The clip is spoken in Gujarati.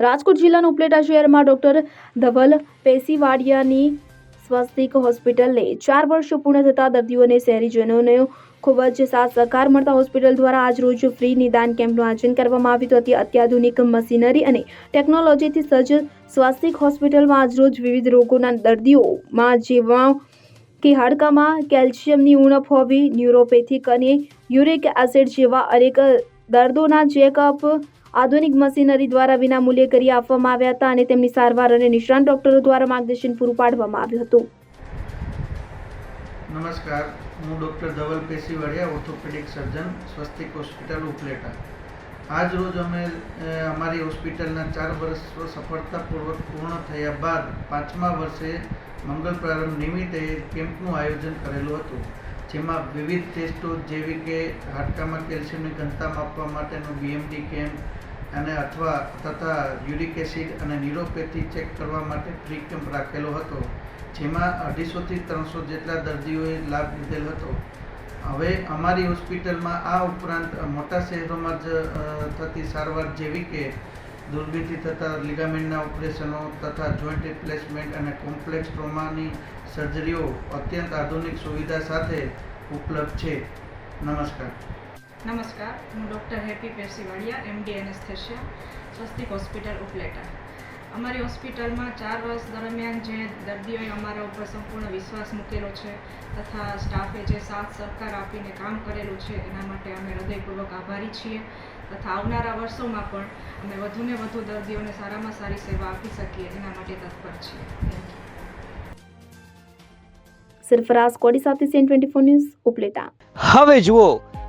રાજકોટ જિલ્લાના ઉપલેટા શહેરમાં ડોક્ટર ધવલ પેસીવાડિયાની સ્વસ્તિક હોસ્પિટલને ચાર વર્ષ પૂર્ણ થતા દર્દીઓને શહેરીજનોને ખૂબ જ સાથ સહકાર મળતા હોસ્પિટલ દ્વારા આજરોજ ફ્રી નિદાન કેમ્પનું આયોજન કરવામાં આવ્યું હતું. અત્યાધુનિક મશીનરી અને ટેકનોલોજીથી સજ્જ સ્વાસ્થિક હોસ્પિટલમાં આજરોજ વિવિધ રોગોના દર્દીઓમાં જેવા કે હાડકામાં કેલ્શિયમની ઉણપ હોવી, ન્યુરોપેથિક અને યુરિક એસિડ જેવા અનેક દર્દોના ચેકઅપ આધુનિક મશીનરી દ્વારા વિના મૂલ્યે કરી આપવામાં આવ્યા હતા અને તેમની સારવાર અને નિષ્ણાંત ડોક્ટરો દ્વારા માર્ગદર્શન પૂરું પાડવામાં આવ્યું હતું. નમસ્કાર, હું doctor Dhaval Peshivadiya orthopaedic surgeon Swastik hospital Upleta. આજ રોજ અમે અમારી હોસ્પિટલના ચાર વર્ષ સફળતાપૂર્વક પૂર્ણ થયા બાદ પાંચમા વર્ષે મંગળ પ્રારંભ નિમિત્તે કેમ્પનું આયોજન કરેલું હતું, જેમાં વિવિધ ટેસ્ટો જેવી કે હાડકામાં કેલ્શિયમની ઘનતા માપવા માટેનો બીએમડી કેમ્પ અને અથવા તથા યુરિક એસિડ અને ન્યુરોપેથી ચેક કરવા માટે ફ્રી કેમ્પ રાખેલો હતો, જેમાં અઢીસોથી ત્રણસો જેટલા દર્દીઓએ લાભ લીધેલ હતો. હવે અમારી હોસ્પિટલમાં આ ઉપરાંત મોટા શહેરોમાં જ થતી સારવાર જેવી કે દુર્બીથી થતા લિગામેન્ટના ઓપરેશનો તથા જોઈન્ટ રિપ્લેસમેન્ટ અને કોમ્પ્લેક્સ ટ્રોમાની સર્જરીઓ અત્યંત આધુનિક સુવિધા સાથે ઉપલબ્ધ છે. નમસ્કાર. નમસ્કાર હું doctor Happy Peshiwadiya MD anaesthesia Swastik hospital Upleta. અમારી હોસ્પિટલમાં ચાર વર્ષ દરમિયાન જે દર્દીઓએ અમારા ઉપર સંપૂર્ણ વિશ્વાસ મૂકેલો છે તથા સ્ટાફે જે સાથ સહકાર આપીને કામ કરેલું છે એના માટે અમે હૃદયપૂર્વક આભારી છીએ તથા આવનારા વર્ષોમાં પણ અમે વધુને વધુ દર્દીઓને સારામાં સારી સેવા આપી શકીએ એના માટે તત્પર છીએ. સરફરાઝ કોડી સાથે CN twenty four news Upleta. હવે જુઓ